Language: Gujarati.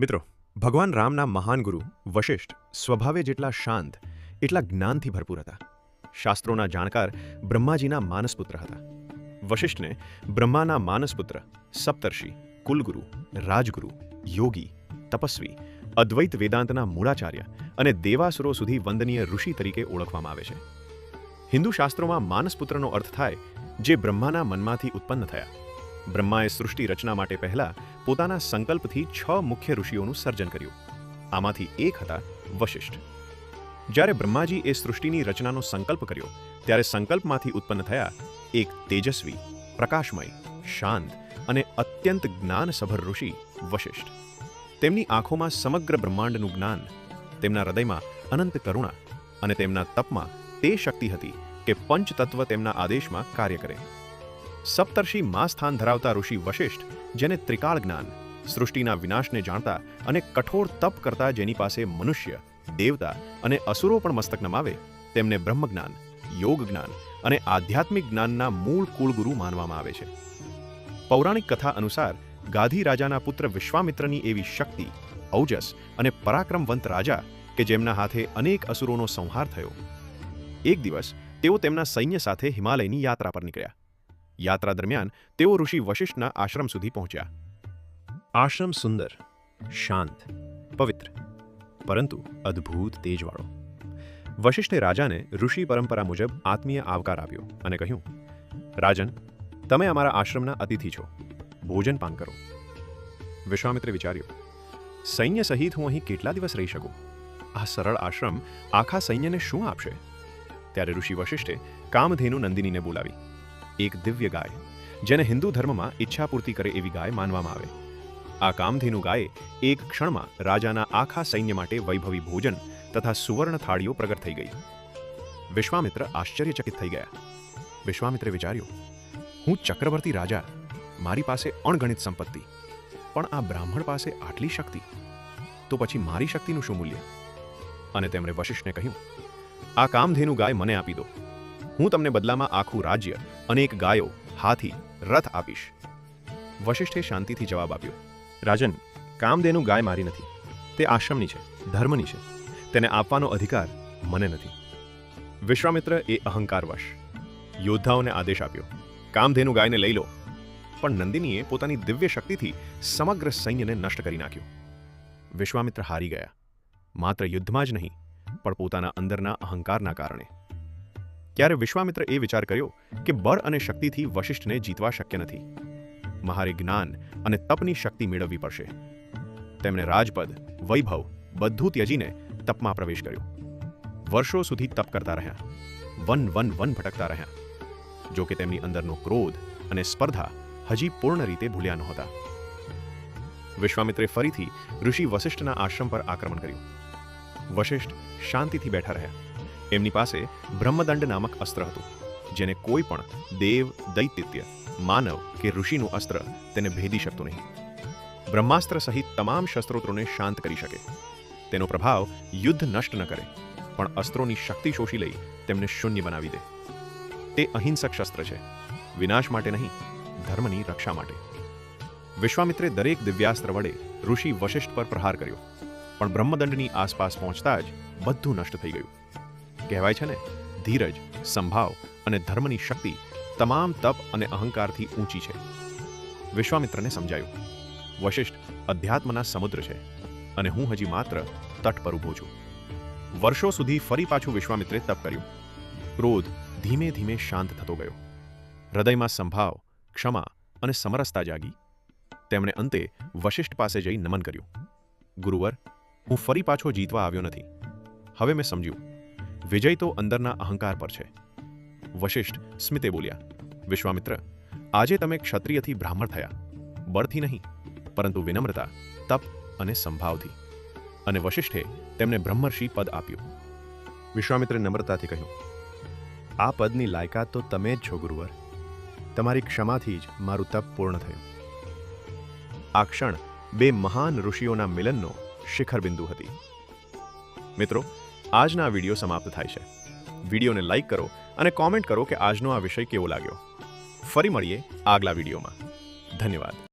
મિત્રો, ભગવાન રામના મહાન ગુરુ વશિષ્ઠ સ્વભાવે જેટલા શાંત, એટલા જ્ઞાનથી ભરપૂર હતા. શાસ્ત્રોના જાણકાર બ્રહ્માજીના માનસપુત્ર હતા. વશિષ્ઠને બ્રહ્માના માનસપુત્ર, સપ્તર્ષિ, કુલગુરુ, રાજગુરુ, યોગી, તપસ્વી, અદ્વૈત વેદાંતના મૂળાચાર્ય અને દેવાસુરો સુધી વંદનીય ઋષિ તરીકે ઓળખવામાં આવે છે. હિન્દુ શાસ્ત્રોમાં માનસપુત્રનો અર્થ થાય જે બ્રહ્માના મનમાંથી ઉત્પન્ન થયા. બ્રહ્માએ સૃષ્ટિ રચના માટે પહેલા પોતાના સંકલ્પથી છ મુખ્ય ઋષિઓનું સર્જન કર્યું. આમાંથી એક હતા વશિષ્ઠ. જ્યારે બ્રહ્માજી એ સૃષ્ટિની રચનાનો સંકલ્પ કર્યો, ત્યારે સંકલ્પમાંથી ઉત્પન્ન થયા એક તેજસ્વી, પ્રકાશમય, શાંત અને અત્યંત જ્ઞાનસભર ઋષિ વશિષ્ઠ. તેમની આંખોમાં સમગ્ર બ્રહ્માંડનું જ્ઞાન, તેમના હૃદયમાં અનંત કરુણા અને તેમના તપમાં તે શક્તિ હતી કે પંચતત્વ તેમના આદેશમાં કાર્ય કરે. સપ્તર્ષિ મા સ્થાન ધરાવતા ઋષિ વશિષ્ઠ, જેને ત્રિકાળ જ્ઞાન, સૃષ્ટિના વિનાશને જાણતા અને કઠોર તપ કરતા જેની પાસે મનુષ્ય, દેવતા અને અસુરો પણ મસ્તક નમાવે, તેમને બ્રહ્મજ્ઞાન યોગ જ્ઞાન અને આધ્યાત્મિક જ્ઞાનના મૂળ કુળગુરુ માનવામાં આવે છે. પૌરાણિક કથા અનુસાર, ગાધી રાજાના પુત્ર વિશ્વામિત્રની એવી શક્તિ, ઔજસ અને પરાક્રમવંત રાજા કે જેમના હાથે અનેક અસુરોનો સંહાર થયો. એક દિવસ, તેઓ તેમના સૈન્ય સાથે હિમાલયની યાત્રા પર નીકળ્યા. યાત્રા દરમિયાન તેઓ ઋષિ વશિષ્ઠના આશ્રમ સુધી પહોંચ્યા આશ્રમ સુંદર શાંત પવિત્ર પરંતુ અદ્ભુત તેજવાળો વશિષ્ઠે રાજાને ઋષિ પરંપરા મુજબ આત્મીય આવકાર આપ્યો અને કહ્યું, રાજન, તમે અમારા આશ્રમના અતિથિ છો. ભોજન પાન કરો. વિશ્વામિત્રે વિચાર્યું, સૈન્ય સહિત હું અહીં કેટલા દિવસ રહી શકું? આ સરળ આશ્રમ આખા સૈન્યને શું આપશે? ત્યારે ઋષિ વશિષ્ઠે કામધેનુ નંદિનીને બોલાવી એક દિવ્ય ગાય, જેને હિન્દુ ધર્મમાં ઈચ્છા પૂર્તિ કરે એવી ગાય માનવામાં આવે. આ કામધેનુ ગાયે એક ક્ષણમાં રાજાના આખા સૈન્ય માટે વૈભવી ભોજન તથા સુવર્ણ થાળીઓ પ્રગટ થઈ ગઈ. વિશ્વામિત્ર આશ્ચર્યચકિત થઈ ગયા. વિશ્વામિત્રે વિચાર્યું, હું ચક્રવર્તી રાજા, મારી પાસે અણગણિત સંપત્તિ, પણ આ બ્રાહ્મણ પાસે આટલી શક્તિ. તો પછી મારી શક્તિનું શું મૂલ્ય? અને તેમણે વશિષ્ઠને કહ્યું, આ કામધેનુ ગાય મને આપી દો. હું તમને બદલામાં આખું રાજ્ય અનેક ગાયો હાથી રથ આપીશ. વશિષ્ઠે શાંતિથી જવાબ આપ્યો, રાજન, કામદેનું ગાય મારી નથી. તે આશ્રમની છે, ધર્મની છે. તેને આપવાનો અધિકાર મને નથી. વિશ્વામિત્ર એ અહંકારવશ યોદ્ધાઓને આદેશ આપ્યો, કામધેનુ ગાયને લઈ લો. પણ નંદિનીએ પોતાની દિવ્ય શક્તિથી સમગ્ર સૈન્યને નષ્ટ કરી નાખ્યું. વિશ્વામિત્ર હારી ગયા. માત્ર યુદ્ધમાં જ નહીં, પણ પોતાના અંદરના અહંકારના કારણે. ત્યારે વિશ્વામિત્ર એ વિચાર કર્યો કે બળ અને શક્તિથી વશિષ્ઠને જીતવા શક્ય નથી. મારે જ્ઞાન અને તપની શક્તિ મેળવવી પડશે. તેમણે રાજપદ, વૈભવ બધું ત્યજીને તપમાં પ્રવેશ કર્યો. વર્ષો સુધી તપ કરતા રહ્યા. વન વન વન ભટકતા રહ્યા. જો કે તેમની અંદરનો ક્રોધ અને સ્પર્ધા હજી પૂર્ણ રીતે ભૂલ્યા નહોતા. વિશ્વામિત્રે ફરીથી ઋષિ વશિષ્ઠના આશ્રમ પર આક્રમણ કર્યું. વશિષ્ઠ શાંતિથી બેઠા રહ્યા. એમની પાસે બ્રહ્મદંડ નામક અસ્ત્ર હતું, જેને કોઈ પણ દેવ, દૈત્ય, માનવ કે ઋષિનું અસ્ત્ર તેને ભેદી શકતું નહીં. બ્રહ્માસ્ત્ર સહિત તમામ શસ્ત્રોત્રોને શાંત કરી શકે. તેનો પ્રભાવ યુદ્ધ નષ્ટ ન કરે, પણ અસ્ત્રોની શક્તિ શોષી લઈ તેમને શૂન્ય બનાવી દે. તે અહિંસક શસ્ત્ર છે, વિનાશ માટે નહીં, ધર્મની રક્ષા માટે. વિશ્વામિત્રે દરેક દિવ્યાસ્ત્ર વડે ઋષિ વશિષ્ઠ પર પ્રહાર કર્યો, પણ બ્રહ્મદંડની આસપાસ પહોંચતા જ બધું નષ્ટ થઈ ગયું. કહેવાય છે ને, ધીરજ, સંભાવ અને ધર્મની શક્તિ તમામ તપ અને અહંકારથી ઊંચી છે. વિશ્વામિત્રને સમજાયું, વશિષ્ઠ, અધ્યાત્મના સમુદ્ર છે અને હું હજી માત્ર તટ પર ઊભો છું. વર્ષો સુધી ફરી પાછું વિશ્વામિત્રે તપ કર્યું. ક્રોધ ધીમે ધીમે શાંત થતો ગયો. હૃદયમાં સંભાવ, ક્ષમા અને સમરસતા જાગી. તેમણે અંતે વશિષ્ઠ પાસે જઈ નમન કર્યું. ગુરુવર, હું ફરી પાછો જીતવા આવ્યો નથી. હવે મેં સમજ્યું વિજય તો અંદરના અહંકાર પર છે. વશિષ્ઠ સ્મિતે બોલ્યા, વિશ્વામિત્ર, આજે તમે ક્ષત્રિયથી બ્રાહ્મણ થયા. બળથી નહીં, પરંતુ વિનમ્રતા, તપ અને સંભાવથી. અને વશિષ્ઠે તેમને બ્રહ્મર્ષિ પદ આપ્યું. વિશ્વામિત્રે નમ્રતાથી કહ્યું, આ પદની લાયકાત તો તમે જ છો, ગુરુવર. તમારી ક્ષમાથી જ મારું તપ પૂર્ણ થયું. આ ક્ષણ બે મહાન ઋષિઓના મિલનનો શિખર બિંદુ હતી. મિત્રો આજના આ વીડિયો સમાપ્ત થાય છે. વિડીયોને લાઇક કરો અને કોમેન્ટ કરો કે આજનો આ વિષય કેવો લાગ્યો. ફરી મળીએ આગલા વિડીયોમાં. ધન્યવાદ.